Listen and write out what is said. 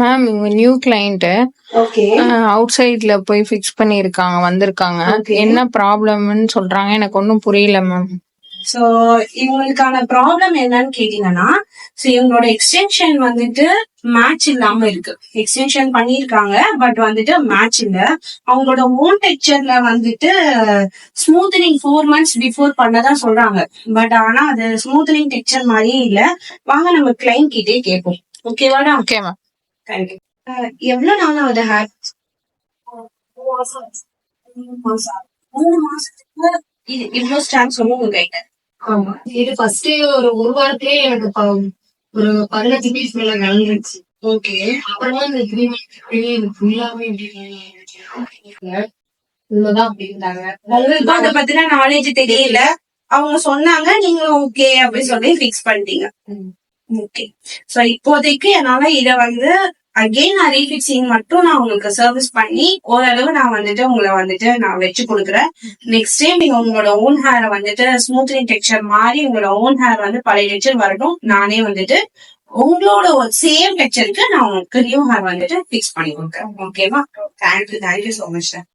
Ma'am இவங்க new client okay out சைட்ல போய் ஃபிக்ஸ் பண்ணிருக்காங்க வந்திருக்காங்க. Okay. என்ன ப்ராப்ளம்னு சொல்றாங்க. எனக்கு ஒன்றும் புரியல மேம் சோ இவங்களுக்கான ப்ராப்ளம் என்னன்னு கேட்டீங்கன்னா சோ இவங்களோட எக்ஸ்டென்ஷன் வந்துட்டு மேட்ச் இல்லாம இருக்கு. எக்ஸ்டென்ஷன் பண்ணிருக்காங்க பட் வந்துட்டு மேட்ச் இல்ல. அவங்களோட ஓன் டெக்ஸ்சர்ல வந்துட்டு ஸ்மூத்தனிங் ஃபோர் மந்த்ஸ் பிஃபோர் பண்ணதான் சொல்றாங்க. பட் ஆனா அது ஸ்மூத்தனிங் டெக்ஸ்சர் மாதிரியே இல்ல. வாங்க நம்ம கிளைண்ட் கிட்டே கேட்போம். ஓகேவாடா ஓகே மேம் தேங்க்யூ எவ்வளவு நாள் ஆகுது ஹேர்? மூணு மாசத்துக்கு இது இவ்வளவு ஸ்டாண்ட் சொல்லுங்க உங்க கைட்ட. ஆமா. இது ஃபர்ஸ்ட் ஒரு ஒரு வாரத்திலே எனக்கு ஒரு பதினஞ்சு பீஸ் மேல கலந்துருச்சு ஓகே அப்புறமா இந்த த்ரீ மந்த்ஸ் எனக்கு ஃபுல்லாவே உள்ளதான் அப்படி இருந்தாங்க. உங்களுக்கு அத பத்தின நாலேஜ் தெரியல. அவங்க சொன்னாங்க நீங்க ஓகே அப்படின்னு சொல்லி ஃபிக்ஸ் பண்ணிட்டீங்க. ஓகே சோ இப்போதைக்கு என்னால இத வந்து அகைன் நான் ரீஃபிக்ஸிங் மட்டும் நான் உங்களுக்கு சர்வீஸ் பண்ணி ஓரளவு நான் வந்துட்டு உங்களை வந்துட்டு நான் வச்சு கொடுக்குறேன். நெக்ஸ்ட் டைம் நீங்க உங்களோட ஓன் ஹேரை வந்துட்டு ஸ்மூத்னிங் டெக்ஸ்டர் மாதிரி உங்களோட ஓன் ஹேர் வந்து பழைய டெக்ஸ்டர் வரட்டும். நானே வந்துட்டு உங்களோட சேம் டெக்ஸ்டருக்கு நான் உங்களுக்கு நியூ ஹேர் வந்துட்டு ஃபிக்ஸ் பண்ணி கொடுக்குறேன். ஓகேவா thank you thank you so much sir